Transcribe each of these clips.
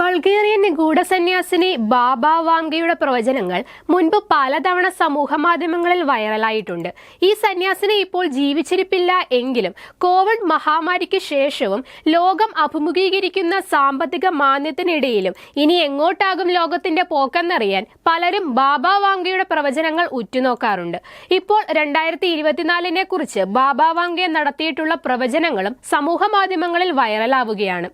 Bulgarian ഗൂഢസന്യാസിനി ബാബ വാംഗയുടെ പ്രവചനങ്ങൾ മുൻപ് പലതവണ സമൂഹ മാധ്യമങ്ങളിൽ വൈറലായിട്ടുണ്ട്. ഈ സന്യാസിനി ഇപ്പോൾ ജീവിച്ചിരിപ്പില്ല എങ്കിലും കോവിഡ് മഹാമാരിക്ക് ശേഷവും ലോകം അഭിമുഖീകരിക്കുന്ന സാമ്പത്തിക മാന്ദ്യത്തിനിടയിലും ഇനി എങ്ങോട്ടാകും ലോകത്തിന്റെ പോക്കെന്നറിയാൻ പലരും ബാബ വാംഗയുടെ പ്രവചനങ്ങൾ ഉറ്റുനോക്കാറുണ്ട്. ഇപ്പോൾ രണ്ടായിരത്തി ഇരുപത്തിനാലിനെ കുറിച്ച് ബാബ വാങ്ക നടത്തിയിട്ടുള്ള പ്രവചനങ്ങളും സമൂഹ മാധ്യമങ്ങളിൽ വൈറലാവുകയാണ്.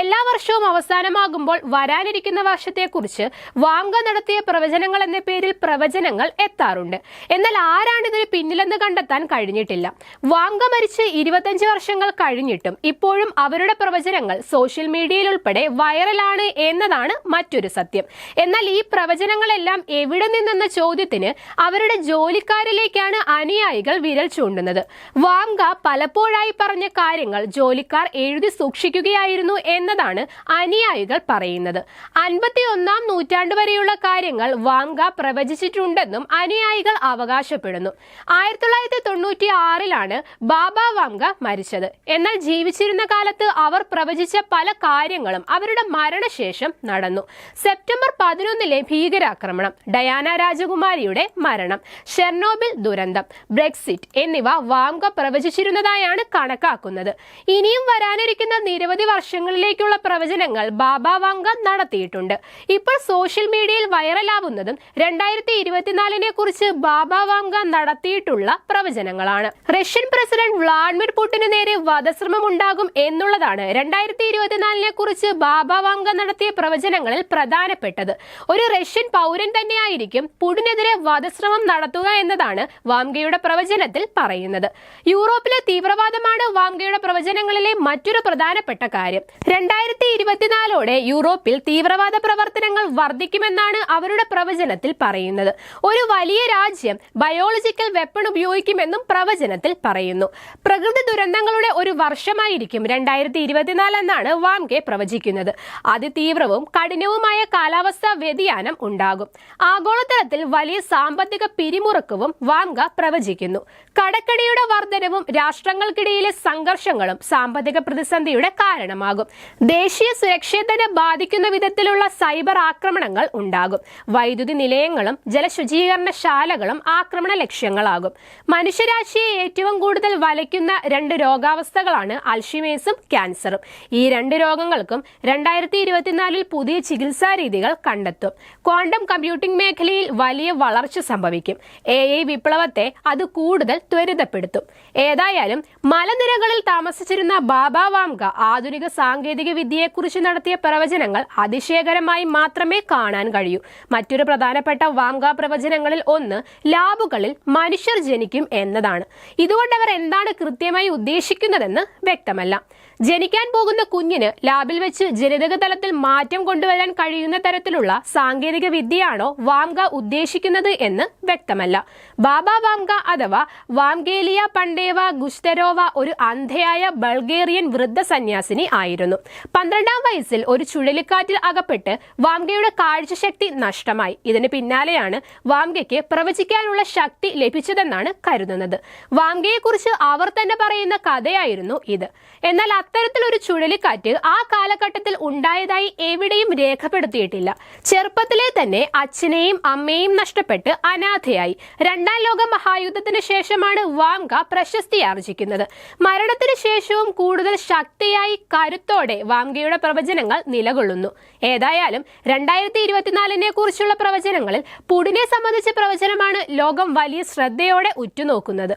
എല്ലാ വർഷവും അവസാനമാകുമ്പോൾ വരാനിരിക്കുന്ന വർഷത്തെക്കുറിച്ച് വാങ്ക നടത്തിയ പ്രവചനങ്ങൾ എന്ന പേരിൽ പ്രവചനങ്ങൾ എത്താറുണ്ട്. എന്നാൽ ആരാണ് ഇതിന് പിന്നിലെന്ന് കണ്ടെത്താൻ കഴിഞ്ഞിട്ടില്ല. വാങ്ക മരിച്ച് ഇരുപത്തഞ്ച് വർഷങ്ങൾ കഴിഞ്ഞിട്ടും ഇപ്പോഴും അവരുടെ പ്രവചനങ്ങൾ സോഷ്യൽ മീഡിയയിൽ ഉൾപ്പെടെ വൈറലാണ് എന്നതാണ് മറ്റൊരു സത്യം. എന്നാൽ ഈ പ്രവചനങ്ങളെല്ലാം എവിടെ നിന്നെന്ന ചോദ്യത്തിന് അവരുടെ ജോലിക്കാരിലേക്കാണ് അനുയായികൾ വിരൽ ചൂണ്ടുന്നത്. വാങ്ക പലപ്പോഴായി പറഞ്ഞ കാര്യങ്ങൾ ജോലിക്കാർ എഴുതി സൂക്ഷിക്കുകയായിരുന്നു എന്നതാണ് അനുയായികൾ പറയുന്നത്. അൻപത്തി ഒന്നാം നൂറ്റാണ്ട് വരെയുള്ള കാര്യങ്ങൾ വാങ്ക പ്രവചിച്ചിട്ടുണ്ടെന്നും അനുയായികൾ അവകാശപ്പെടുന്നു. ആയിരത്തി തൊള്ളായിരത്തി തൊണ്ണൂറ്റി ആറിലാണ് ബാബ വാങ്ക മരിച്ചത്. എന്നാൽ ജീവിച്ചിരുന്ന കാലത്ത് അവർ പ്രവചിച്ച പല കാര്യങ്ങളും അവരുടെ മരണശേഷം നടന്നു. സെപ്റ്റംബർ പതിനൊന്നിലെ ഭീകരാക്രമണം ഡയാന രാജകുമാരിയുടെ മരണം ഷെർണോബിൽ ദുരന്തം ബ്രെക്സിറ്റ് എന്നിവ വാങ്ക പ്രവചിച്ചിരുന്നതായാണ് കണക്കാക്കുന്നത്. ഇനിയും വരാനിരിക്കുന്ന നിരവധി വർഷങ്ങളിലേക്കുള്ള പ്രവചനങ്ങൾ ബാബ വാങ്ക നടത്തിയിട്ടുണ്ട്. ഇപ്പോൾ സോഷ്യൽ മീഡിയയിൽ വൈറലാവുന്നതും രണ്ടായിരത്തി ഇരുപത്തിനാലിനെ കുറിച്ച് ബാബ വാങ്ക നടത്തിയിട്ടുള്ള പ്രവചനങ്ങളാണ്. റഷ്യൻ പ്രസിഡന്റ് വ്ളാഡിമിർ പുടിന് നേരെ വധശ്രമം ഉണ്ടാകും എന്നുള്ളതാണ് രണ്ടായിരത്തി ഇരുപത്തിനാലിനെ കുറിച്ച് ബാബ വാങ്ക നടത്തിയ പ്രവചനങ്ങളിൽ പ്രധാനപ്പെട്ടത്. ഒരു റഷ്യൻ പൗരൻ തന്നെയായിരിക്കും പുടിനെതിരെ വധശ്രമം നടത്തുക എന്നതാണ് വാംഗയുടെ പ്രവചനത്തിൽ പറയുന്നത്. യൂറോപ്പിലെ തീവ്രവാദമാണ് വാംഗയുടെ പ്രവചനങ്ങളിലെ മറ്റൊരു പ്രധാനപ്പെട്ട കാര്യം. രണ്ടായിരത്തി ഇരുപത്തിനാലോടെ യൂറോപ്പിൽ തീവ്രവാദ പ്രവർത്തനങ്ങൾ വർദ്ധിക്കുമെന്നാണ് അവരുടെ പ്രവചനത്തിൽ പറയുന്നത്. ഒരു വലിയ രാജ്യം ബയോളജിക്കൽ വെപ്പൺ ഉപയോഗിക്കുമെന്നും പ്രവചനത്തിൽ പറയുന്നു. പ്രകൃതി ദുരന്തങ്ങളുടെ ഒരു വർഷമായിരിക്കും രണ്ടായിരത്തി ഇരുപത്തിനാല് എന്നാണ് വാംകെ പ്രവചിക്കുന്നത്. അതിതീവ്രവും കഠിനവുമായ കാലാവസ്ഥാ വ്യതിയാനം ഉണ്ടാകും. ആഗോളതലത്തിൽ വലിയ സാമ്പത്തിക പിരിമുറുക്കവും വാങ്ക പ്രവചിക്കുന്നു. കടക്കടിയുടെ വർധനവും രാഷ്ട്രങ്ങൾക്കിടയിലെ സംഘർഷങ്ങളും സാമ്പത്തിക പ്രതിസന്ധിയുടെ കാരണമാകും. ദേശീയ സുരക്ഷയെ തന്നെ ബാധിക്കുന്ന വിധത്തിലുള്ള സൈബർ ആക്രമണങ്ങൾ ഉണ്ടാകും. വൈദ്യുതി നിലയങ്ങളും ജലശുചീകരണശാലകളും ആക്രമണ ലക്ഷ്യങ്ങളാകും. മനുഷ്യരാശിയെ ഏറ്റവും കൂടുതൽ വലയ്ക്കുന്ന രണ്ട് രോഗാവസ്ഥകളാണ് അൽഷിമേസും ക്യാൻസറും. ഈ രണ്ട് രോഗങ്ങൾക്കും രണ്ടായിരത്തി ഇരുപത്തിനാലിൽ പുതിയ ചികിത്സാ രീതികൾ കണ്ടെത്തും. ക്വാണ്ടം കമ്പ്യൂട്ടിംഗ് മേഖലയിൽ വലിയ വളർച്ച സംഭവിക്കും. എ ഐ വിപ്ലവത്തെ അത് കൂടുതൽ ത്വരിതപ്പെടുത്തും. ഏതായാലും മലനിരകളിൽ താമസിച്ചിരുന്ന ബാബ വാംഗ ആധുനിക സാങ്കേതിക വിദ്യയെക്കുറിച്ച് നടത്തിയ പ്രവചനങ്ങൾ അതിശയകരമായി മാത്രമേ കാണാൻ കഴിയൂ. മറ്റൊരു പ്രധാനപ്പെട്ട വാംഗ പ്രവചനങ്ങളിൽ ഒന്ന് ലാബുകളിൽ മനുഷ്യർ ജനിക്കും എന്നതാണ്. ഇതുകൊണ്ട് അവർ എന്താണ് കൃത്യമായി ഉദ്ദേശിക്കുന്നതെന്ന് വ്യക്തമല്ല. ജനിക്കാൻ പോകുന്ന കുഞ്ഞിന് ലാബിൽ വെച്ച് ജനിതക തലത്തിൽ മാറ്റം കൊണ്ടുവരാൻ കഴിയുന്ന തരത്തിലുള്ള സാങ്കേതിക വിദ്യയാണോ വാംഗ ഉദ്ദേശിക്കുന്നത് എന്ന് വ്യക്തമല്ല. ബാബ വാംഗ അഥവാ വാംഗേലിയ പണ്ടേവ ഗുസ്തരോവ ഒരു അന്ധയായ ബൾഗേറിയൻ വൃദ്ധ സന്യാസിനി ആയിരുന്നു. പന്ത്രണ്ടാം വയസ്സിൽ ഒരു ചുഴലിക്കാറ്റിൽ അകപ്പെട്ട് വാംഗയുടെ കാഴ്ചശക്തി നഷ്ടമായി. ഇതിന് പിന്നാലെയാണ് വാംഗയ്ക്ക് പ്രവചിക്കാനുള്ള ശക്തി ലഭിച്ചതെന്നാണ് കരുതുന്നത്. വാംഗയെക്കുറിച്ച് അവർ തന്നെ പറയുന്ന കഥയായിരുന്നു ഇത്. എന്നാൽ അത്തരത്തിലൊരു ചുഴലിക്കാറ്റ് ആ കാലഘട്ടത്തിൽ ഉണ്ടായതായി എവിടെയും രേഖപ്പെടുത്തിയിട്ടില്ല. ചെറുപ്പത്തിലെ തന്നെ അച്ഛനെയും അമ്മയെയും നഷ്ടപ്പെട്ട് അനാഥയായി. രണ്ടാം ലോക മഹായുദ്ധത്തിന് ശേഷമാണ് വാംഗ പ്രശസ്തി ആർജിക്കുന്നത്. മരണത്തിന് ശേഷവും കൂടുതൽ ശക്തിയായി കരുത്തോടെ വാംഗയുടെ പ്രവചനങ്ങൾ നിലകൊള്ളുന്നു. ഏതായാലും രണ്ടായിരത്തി ഇരുപത്തിനാലിനെ കുറിച്ചുള്ള പ്രവചനങ്ങളിൽ പുടിനെ സംബന്ധിച്ച പ്രവചനമാണ് ലോകം വലിയ ശ്രദ്ധയോടെ ഉറ്റുനോക്കുന്നത്.